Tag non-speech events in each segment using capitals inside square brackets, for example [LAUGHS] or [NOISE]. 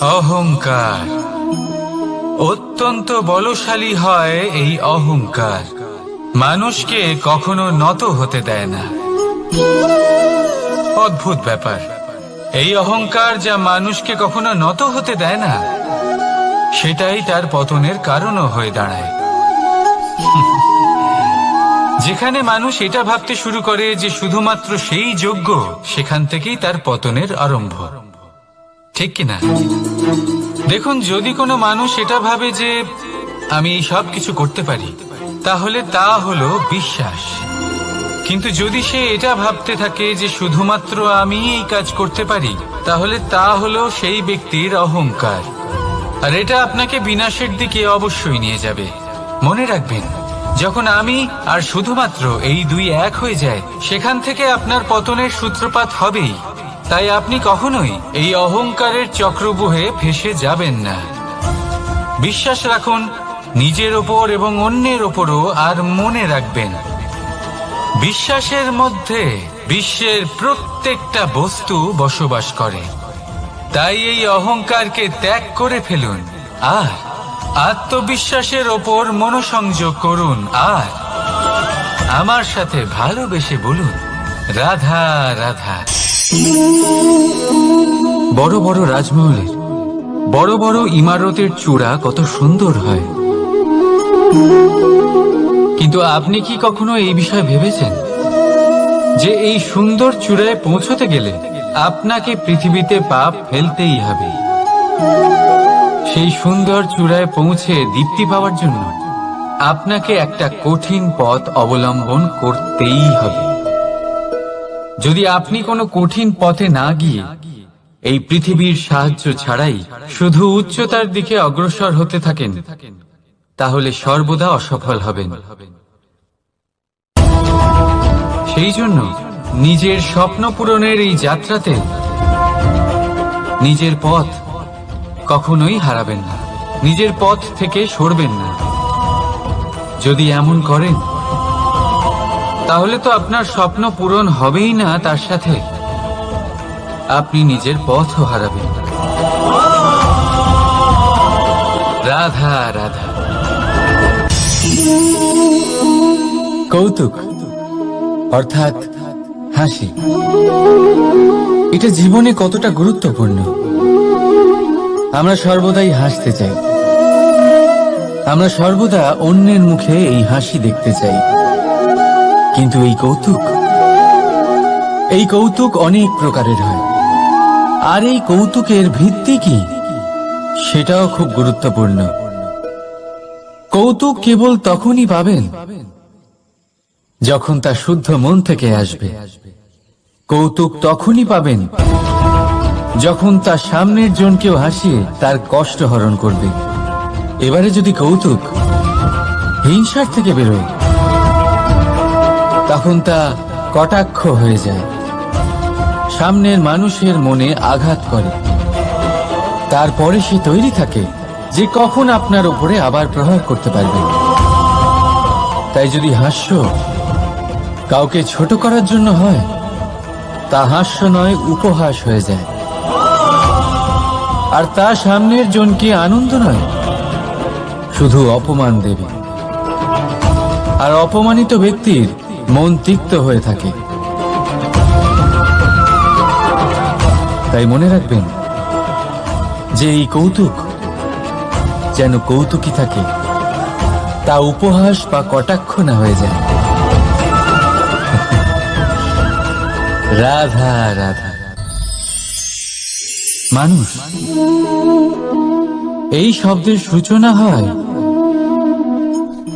অহংকার। অত্যন্ত বলশালী হয় এই অহংকার। মানুষকে কখনো নত হতে দেয় না। অদ্ভুত ব্যাপার। এই অহংকার যা মানুষকে কখনো নত হতে দেয় না, সেটাই তার পতনের কারণও হয়ে দাঁড়ায়। যেখানে মানুষ এটা ভাবতে শুরু করে যে শুধুমাত্র সেই যোগ্য, সেখান থেকেই তার পতনের আরম্ভ। ঠিক কিনা? দেখুন, যদি কোনো মানুষ এটা ভাবে যে আমি সব কিছু করতে পারি, তাহলে তা হলো বিশ্বাস। কিন্তু যদি সে এটা ভাবতে থাকে যে শুধুমাত্র আমি এই কাজ করতে পারি, তাহলে তা হলো সেই ব্যক্তির অহংকার। আর এটা আপনাকে বিনাশের দিকে অবশ্যই নিয়ে যাবে। মনে রাখবেন, যখন আমি আর শুধুমাত্র এই দুই এক হয়ে যায়, সেখান থেকে আপনার পতনের সূত্রপাত হবেই। তাই আপনি কখনোই এই অহংকারের চক্রবুহে ফেসে যাবেন না। বিশ্বাস রাখুন, নিজের ওপর এবং অন্যের ওপরও আর মনে রাখবেন। বিশ্বাসের মধ্যে বিশ্বের প্রত্যেকটা বস্তু বসবাস করে। তাই এই অহংকারকে ত্যাগ করে ফেলুন, আর আত্মবিশ্বাসের ওপর মনোসংযোগ করুন, আর আমার সাথে ভালোবেসে বলুন, রাধা রাধা। বড় বড় রাজমহলের, বড় বড় ইমারতের চূড়া কত সুন্দর হয়। কিন্তু আপনি কি কখনো এই বিষয়ে ভেবেছেন? যে এই সুন্দর চূড়ায় পৌঁছতে গেলে আপনাকে পৃথিবীতে পাপ ফেলতেই হবে। সেই সুন্দর চূড়ায় পৌঁছে দীপ্তি পাওয়ার জন্য আপনাকে একটা কঠিন পথ অবলম্বন করতেই হবে। যদি আপনি কোনো কঠিন পথে না গিয়ে এই পৃথিবীর সাহায্য ছাড়াই শুধু উচ্চতার দিকে অগ্রসর হতে থাকেন, তাহলে সর্বদা অসফল হবেন। সেই জন্য নিজের স্বপ্ন পূরণের এই যাত্রাতে নিজের পথ কখনোই হারাবেন না, নিজের পথ থেকে সরবেন না। যদি এমন করেন তাহলে তো আপনার স্বপ্ন পূরণ হবেই না তার সাথে। আপনি নিজের পথও হারাবেন রাধা রাধা। কৌতুক, অর্থাৎ হাসি। এটা জীবনে কতটা গুরুত্বপূর্ণ? আমরা সর্বদাই হাসতে চাই। আমরা সর্বদা অন্যের মুখে এই হাসি দেখতে চাই। কিন্তু এই কৌতুক এই কৌতুক অনেক প্রকারের হয়। আর এই কৌতুকের ভিত্তি কি? সেটাও খুব গুরুত্বপূর্ণ। কৌতুক কেবল তখনই পাবেন যখন তা শুদ্ধ মন থেকে আসবে। কৌতুক তখনই পাবেন যখন তার সামনের জনকেও হাসিয়ে তার কষ্ট হরণ করবে। এবারে যদি কৌতুক হিংসার থেকে বেরোয় তখন তা কটাক্ষ হয়ে যায়। সামনের মানুষের মনে আঘাত করে। তারপরে সে তৈরি থাকে যে কখন আপনার উপরে আবার প্রহার করতে পারবে। তাই যদি হাস্য কাউকে ছোট করার জন্য হয়, তা হাস্য নয়, উপহাস হয়ে যায়। আর তা সামনের জনকে আনন্দ নয়, শুধু অপমান দেবে। আর অপমানিত ব্যক্তির মন তিক্ত হয়ে থাকে। তাই মনে রাখবেন, যে এই কৌতুক যেন কৌতুকই থাকে, তা উপহাস বা কটাক্ষ না হয়ে যায়। [LAUGHS] রাধা রাধা। মানুষ, এই শব্দের সূচনা হয়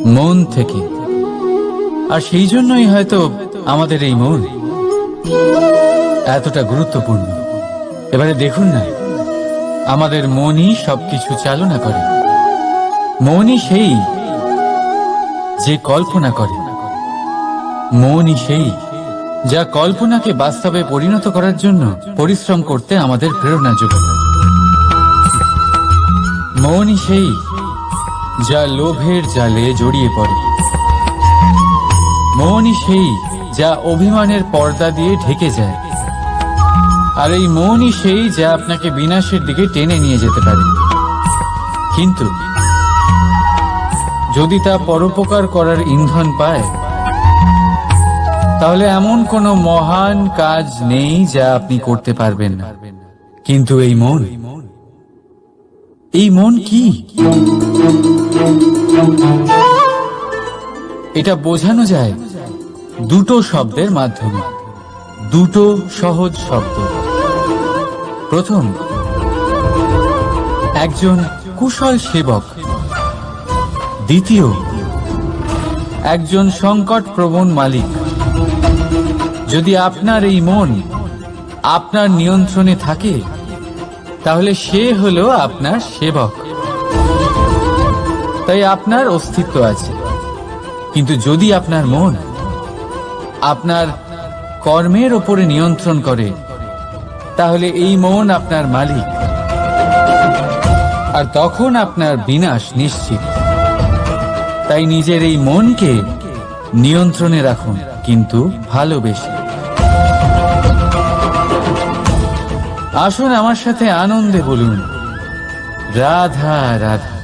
মন থেকে। আর সেই জন্যই হয়তো আমাদের এই মন এতটা গুরুত্বপূর্ণ। এবারে দেখুন না, আমাদের মনই সবকিছু চালনা করে। মনই সেই যে কল্পনা করে। মনই সেই যা কল্পনাকে বাস্তবে পরিণত করার জন্য পরিশ্রম করতে আমাদের প্রেরণা যোগায়। মনই সেই যা লোভের জালে জড়িয়ে পড়ে। মনই সেই যা অভিমানের পর্দা দিয়ে ঢেকে যায়। আর এই মনই সেই যা আপনাকে বিনাশের দিকে টেনে নিয়ে যেতে পারে। কিন্তু যদি তা পরোপকার করার ইন্ধন পায়, তাহলে এমন কোনো মহান কাজ নেই যা আপনি করতে পারবেন না। কিন্তু এই মন এই মন কি? এটা বোঝানো যায় দুটো শব্দের মাধ্যমে। দুটো সহজ শব্দ। প্রথম, একজন কুশল সেবক। দ্বিতীয়, একজন সংকট প্রবণ মালিক। যদি আপনার এই মন আপনার নিয়ন্ত্রণে থাকে, তাহলে সে হলো আপনার সেবক। তাই আপনার অস্তিত্ব আছে। কিন্তু যদি আপনার মন আপনার কর্মের ওপরে নিয়ন্ত্রণ করে। তাহলে এই মন আপনার মালিক। আর তখন আপনার বিনাশ নিশ্চিত। তাই নিজের এই মনকে নিয়ন্ত্রণে রাখুন, কিন্তু ভালোবেসে। আসুন আমার সাথে আনন্দে বলুন, রাধা রাধা।